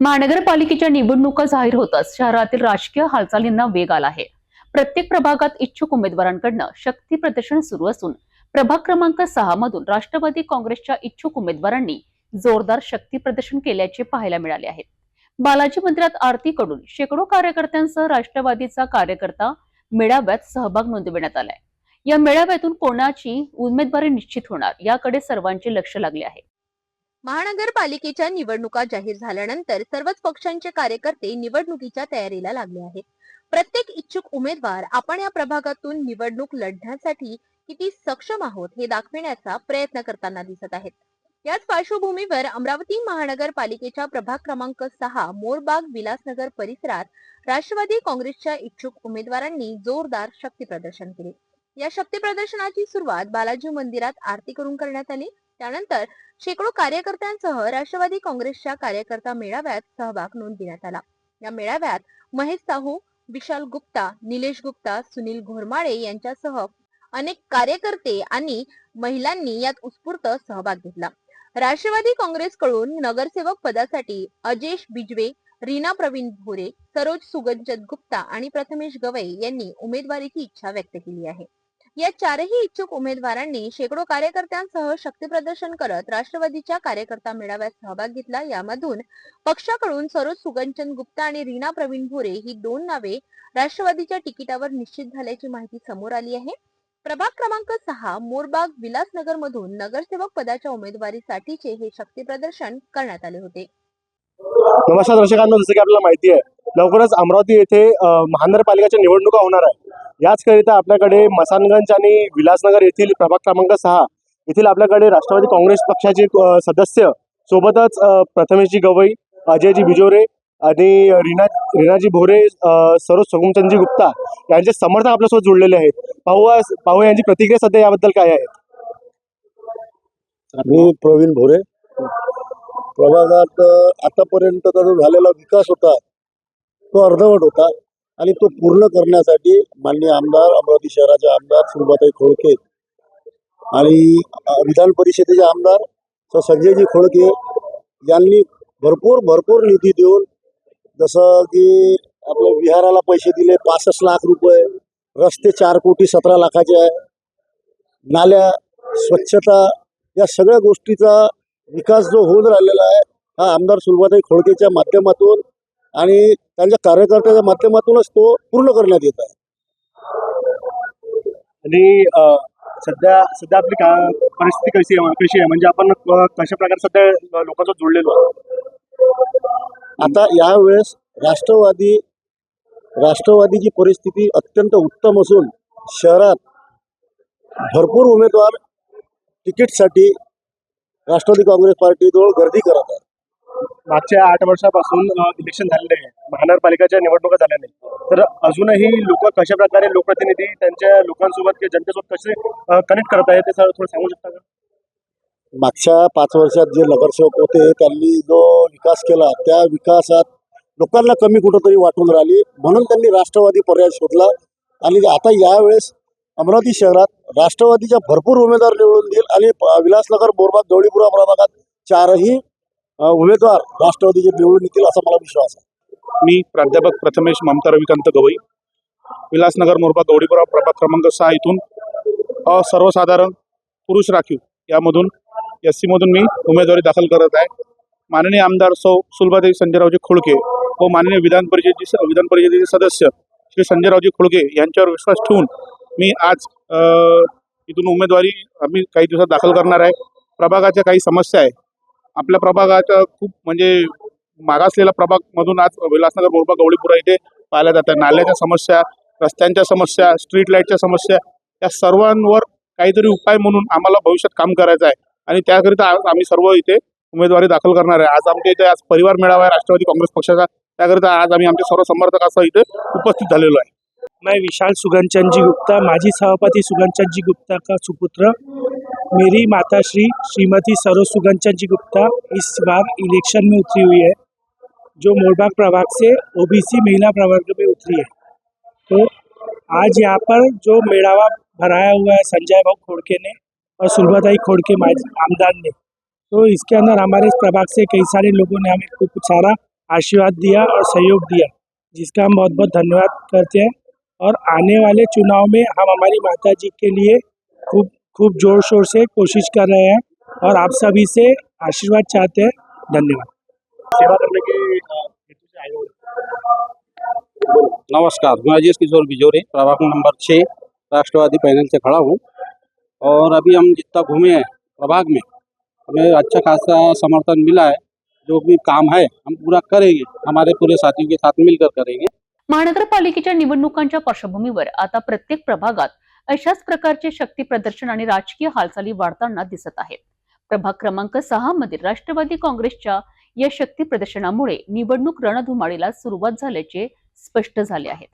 महानगरपालिकेच्या निवडणुका जाहीर होताच शहरातील राजकीय हालचालींना वेग आला आहे. प्रत्येक प्रभागात इच्छुक उमेदवारांकडनं शक्ती प्रदर्शन सुरू असून प्रभाग क्रमांक सहा मधून राष्ट्रवादी काँग्रेसच्या इच्छुक उमेदवारांनी जोरदार शक्ती प्रदर्शन केल्याचे पाहायला मिळाले आहे. बालाजी मंदिरात आरतीकडून शेकडो कार्यकर्त्यांसह राष्ट्रवादीचा कार्यकर्ता मेळाव्यात सहभाग नोंदविण्यात आलाय. या मेळाव्यातून कोणाची उमेदवारी निश्चित होणार याकडे सर्वांचे लक्ष लागले आहे. महानगरपालिकेच्या निवडणुका जाहीर झाल्यानंतर सर्वच पक्षांचे कार्यकर्ते निवडणुकीच्या तयारीला लागले आहेत. प्रत्येक इच्छुक उमेदवार आपण या प्रभागातून निवडणूक लढण्यासाठी किती सक्षम आहोत हे दाखविण्याचा प्रयत्न करताना दिसत आहेत. याच पार्श्वभूमीवर अमरावती महानगरपालिकेच्या प्रभाग क्रमांक सहा मोरबाग विलासनगर परिसरात राष्ट्रवादी काँग्रेसच्या इच्छुक उमेदवारांनी जोरदार शक्ती प्रदर्शन केले. या शक्ती प्रदर्शनाची सुरुवात बालाजी मंदिरात आरती करून करण्यात आली. त्यानंतर शेकडो कार्यकर्त्यांसह राष्ट्रवादी काँग्रेसच्या कार्यकर्ता मेळाव्यात सहभाग नोंदविण्यात आला. या मेळाव्यात महेश साहू विशाल गुप्ता निलेश गुप्ता सुनील घोरमाळे यांच्यासह अनेक कार्यकर्ते आणि महिलांनी यात उत्स्फूर्त सहभाग घेतला. राष्ट्रवादी काँग्रेसकडून नगरसेवक पदासाठी अजेश बिजवे रीना प्रवीण भोरे सरोज सुगंजत गुप्ता आणि प्रथमेश गवई यांनी उमेदवारीची इच्छा व्यक्त केली आहे. या चारही इच्छुक उमेदवारांनी शेकडो कार्यकर्त्यांसह शक्तीप्रदर्शन करत राष्ट्रवादीच्या कार्यकर्ता मेळाव्यात सहभाग घेतला. यामधून पक्षाकडून सरोज सुगंचन गुप्ता आणि रीना प्रवीण भोरे ही दोन नावे राष्ट्रवादीच्या तिकिटावर निश्चित झाल्याची माहिती समोर आली आहे. प्रभाग क्रमांक सहा मोरबाग विलासनगर मधून नगरसेवक पदाच्या उमेदवारीसाठीचे हे शक्ती प्रदर्शन करण्यात आले होते. नमस्कार दर्शकांना जसं की आपल्याला माहिती आहे लवकरच अमरावती येथे महानगरपालिकेच्या निवडणुका होणार आहे याचकरिता आपल्याकडे मसानगंज आणि विलासनगर येथील प्रभाग क्रमांक सहा येथील आपल्याकडे राष्ट्रवादी काँग्रेस पक्षाचे सदस्य सोबतच प्रथमेशजी गवई अजयजी बिजोरे आणि रीना रीनाजी भोरे सरोज सगुमचंदजी गुप्ता यांचे समर्थक आपल्यासोबत जुळलेले आहेत. पाहूया पाहू यांची प्रतिक्रिया सध्या याबद्दल काय आहे? मी प्रवीण भोरे. प्रभागात आतापर्यंत जो झालेला विकास होता तो अर्धवट होता आणि तो पूर्ण करण्यासाठी माननीय आमदार अमरावती शहराचे आमदार सुलभाताई खोळके आणि विधान परिषदेचे आमदार सर संजयजी खोळके यांनी भरपूर भरपूर निधी देऊन जसं की आपल्या विहाराला पैसे दिले पासष्ट लाख रुपये रस्ते चार कोटी सतरा लाखाचे आहे. नाल्या स्वच्छता या सगळ्या गोष्टीचा विकास जो होऊन राहिलेला आहे हा आमदार सुलभाताई खोळकेच्या माध्यमातून आणि त्यांच्या कार्यकर्त्याच्या माध्यमातूनच तो पूर्ण करण्यात येत आहे. आणि सध्या सध्या आपली का परिस्थिती कशी आहे? कशी आहे? म्हणजे आपण कशा प्रकारे सध्या लोकांसोबत जुळलेलो आहोत? आता यावेळेस राष्ट्रवादी राष्ट्रवादीची परिस्थिती अत्यंत उत्तम असून शहरात भरपूर उमेदवार तिकीटसाठी राष्ट्रवादी काँग्रेस पार्टीजवळ गर्दी करत आहे मागच्या आठ वर्षापासून इलेक्शन झालेलं आहे. महानगरपालिकाच्या निवडणुका झाल्या नाही तर अजूनही लोक कशा प्रकारे लोकप्रतिनिधी त्यांच्या लोकांसोबत किंवा जनतेसोबत कसे कनेक्ट करत आहेत ते सर थोडं सांगू शकता का? मागच्या पाच वर्षात जे नगरसेवक होते त्यांनी जो विकास केला त्या विकासात लोकांना कमी कुठंतरी वाटून राहिली. म्हणून त्यांनी राष्ट्रवादी पर्याय शोधला. आणि आता यावेळेस अमरावती शहरात राष्ट्रवादीच्या भरपूर उमेदवार निवडून देईल. आणि विलासनगर बोरबाग गवळीपुरा प्रभागात चारही उमेदवार राष्ट्रवादीचे निवडून येतील असा मला विश्वास आहे. मी प्राध्यापक प्रथमेश ममता रविकांत गवई विलासनगर मोरबा गौडीपुरा प्रभाग क्रमांक सहा इथून सर्वसाधारण पुरुष राखीव यामधून एस सीमधून मी उमेदवारी दाखल करत आहे. माननीय आमदार सौ सुलभादेवी संजयरावजी खोळके व माननीय विधान परिषदेचे विधान परिषदेचे सदस्य श्री संजयरावजी खोळके यांच्यावर विश्वास ठेवून मी आज इथून उमेदवारी आम्ही काही दिवसात दाखल करणार आहे. प्रभागाच्या काही समस्या आहे आपल्या प्रभागाच्या खूप म्हणजे मागासलेला प्रभाग मधून आज विलासनगर बोरबा गवळीपुरा इथे पाहिल्या जातात. नाल्याच्या समस्या रस्त्यांच्या समस्या स्ट्रीट लाईटच्या समस्या या सर्वांवर काहीतरी उपाय म्हणून आम्हाला भविष्यात काम करायचं आहे. आणि त्याकरिता आज आम्ही सर्व इथे उमेदवारी दाखल करणार आहे. आज आमच्या इथे आज परिवार मेळावा आहे राष्ट्रवादी काँग्रेस पक्षाचा. त्याकरिता आज आम्ही आमचे सर्व समर्थकासह इथे उपस्थित झालेलो आहे. मैं विशाल सुगनचंद जी गुप्ता माजी सभापती सुगनचंद जी गुप्ता का सुपुत्र? मेरी माता श्री श्रीमती सरोज सुगनचंद जी गुप्ता इस बार इलेक्शन में उतरी हुई है, जो मोरबाग प्रभाग से ओबीसी महिला प्रवर्ग में उतरी है। तो आज यहाँ पर जो मेड़ावा भराया हुआ है संजय भाऊ खोड़के ने और सुलभाताई खोड़के माजी आमदार ने तो इसके अंदर हमारे इस प्रभाग से कई सारे लोगों ने हमें खूब सारा आशीर्वाद दिया और सहयोग दिया, जिसका हम बहुत बहुत धन्यवाद करते हैं। और आने वाले चुनाव में हम हमारी माता जी के लिए खूब खूब जोर शोर से कोशिश कर रहे हैं और आप सभी से आशीर्वाद चाहते हैं। धन्यवाद। सेवा करने के हो। नमस्कार मैं राजेश किशोर बिजोरे प्रभाग नंबर छः राष्ट्रवादी पैनल से खड़ा हूँ। और अभी हम जितना घूमे हैं प्रभाग में हमें अच्छा खासा समर्थन मिला है। जो भी काम है हम पूरा करेंगे हमारे पूरे साथियों के साथ मिलकर करेंगे। महानगरपालिकेच्या निवडणुकांच्या पार्श्वभूमीवर आता प्रत्येक प्रभागात अशाच प्रकारचे शक्ती प्रदर्शन आणि राजकीय हालचाली वाढताना दिसत आहेत. प्रभाग क्रमांक सहा मधील राष्ट्रवादी काँग्रेसच्या या शक्ती प्रदर्शनामुळे निवडणूक रणधुमाळीला सुरुवात झाल्याचे स्पष्ट झाले आहे.